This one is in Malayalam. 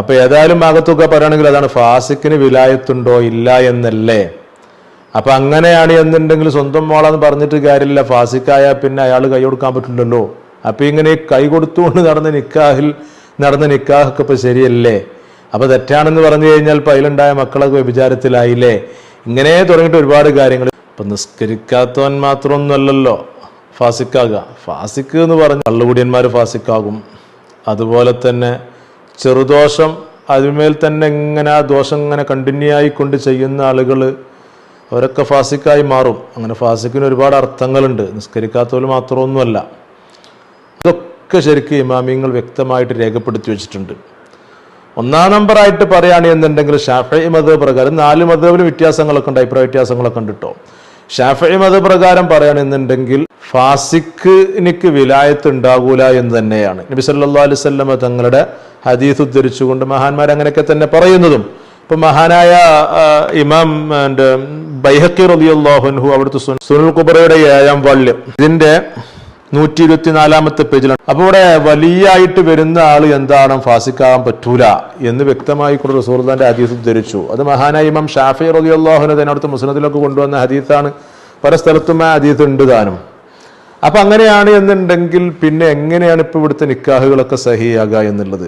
അപ്പൊ ഏതായാലും ഭാഗത്തൊക്കെ പറയുകയാണെങ്കിൽ അതാണ് ഫാസിക്കിന് വിലായത്തുണ്ടോ ഇല്ല എന്നല്ലേ? അപ്പൊ അങ്ങനെയാണ് എന്നുണ്ടെങ്കിൽ സ്വന്തം മോളെന്ന് പറഞ്ഞിട്ട് കാര്യമില്ല. ഫാസിക്കായ പിന്നെ അയാൾ കൈ കൊടുക്കാൻ പറ്റില്ലല്ലോ. അപ്പൊ ഇങ്ങനെ കൈ കൊടുത്തുകൊണ്ട് നടന്ന നിക്കാഹിൽ നടന്ന നിക്കാഹൊക്കെ ഇപ്പൊ ശരിയല്ലേ? അപ്പൊ തെറ്റാണെന്ന് പറഞ്ഞു കഴിഞ്ഞാൽ ഇപ്പൊ അതിലുണ്ടായ മക്കളൊക്കെ വിചാരത്തിലായില്ലേ ഇങ്ങനെ തുടങ്ങിയിട്ട് ഒരുപാട് കാര്യങ്ങൾ. ഇപ്പൊ നിസ്കരിക്കാത്തവൻ മാത്രമൊന്നുമല്ലല്ലോ ഫാസിക്കാകുക ഫാസിക്ക് എന്ന് പറഞ്ഞ കള്ളുകുടിയന്മാർ ഫാസിക്കാകും. അതുപോലെ തന്നെ ചെറുദോഷം അതിന്മേൽ തന്നെ ഇങ്ങനെ ആ ദോഷം ഇങ്ങനെ കണ്ടിന്യൂ ആയിക്കൊണ്ട് ചെയ്യുന്ന ആളുകൾ അവരൊക്കെ ഫാസിക്കായി മാറും. അങ്ങനെ ഫാസിക്കിന് ഒരുപാട് അർത്ഥങ്ങളുണ്ട്. നിസ്കരിക്കാത്തവർ മാത്രമൊന്നുമല്ല. ഇതൊക്കെ ശരിക്കും ഇമാമിങ്ങൾ വ്യക്തമായിട്ട് രേഖപ്പെടുത്തി വെച്ചിട്ടുണ്ട്. ഒന്നാം നമ്പറായിട്ട് പറയുകയാണ് എന്നുണ്ടെങ്കിൽ ഷാഫി മത പ്രകാരം നാല് മതവിന് വ്യത്യാസങ്ങളൊക്കെ ഉണ്ട് അഭിപ്രായ വ്യത്യാസങ്ങളൊക്കെ ഉണ്ട് കേട്ടോ ഷാഫി മത പ്രകാരം പറയുകയാണെന്നുണ്ടെങ്കിൽ ഫാസിക്കിനിക്ക് വിലായത്ത് ഉണ്ടാകൂല എന്ന് തന്നെയാണ്. നബി സല്ലാ അലുസല്ലമ തങ്ങളുടെ ഹദീസ് ഉദ്ധരിച്ചുകൊണ്ട് മഹാന്മാർ അങ്ങനെയൊക്കെ തന്നെ പറയുന്നതും. ഇപ്പൊ മഹാനായ ഇമാം ബൈഹക്കി റബിയുള്ളാഹുൻഹു അവിടുത്തെ സുനിൽ കുബറയുടെ ഏഴാം വള്യം ഇതിന്റെ നൂറ്റി ഇരുപത്തിനാലാമത്തെ പേജിലാണ്. അപ്പൊ ഇവിടെ വലിയായിട്ട് വരുന്ന ആൾ എന്താണ്? ഫാസിക്കാകാൻ പറ്റൂല എന്ന് വ്യക്തമായി കൊണ്ട് റസൂർദാന്റെ ഹദീസ് ഉദ്ധരിച്ചു. അത് മഹാനായ ഇമാം ഷാഫി റളിയല്ലാഹുവിനെ തന്നെ അവിടുത്തെ മുസ്ലിത്തിലൊക്കെ കൊണ്ടുവന്ന ഹദീസാണ്. പല സ്ഥലത്തും ആ ഹദീസ് ഉണ്ട് താനും. അപ്പൊ അങ്ങനെയാണ് എന്നുണ്ടെങ്കിൽ പിന്നെ എങ്ങനെയാണ് ഇപ്പൊ ഇവിടുത്തെ നിക്കാഹുകളൊക്കെ സഹിയാകുക എന്നുള്ളത്?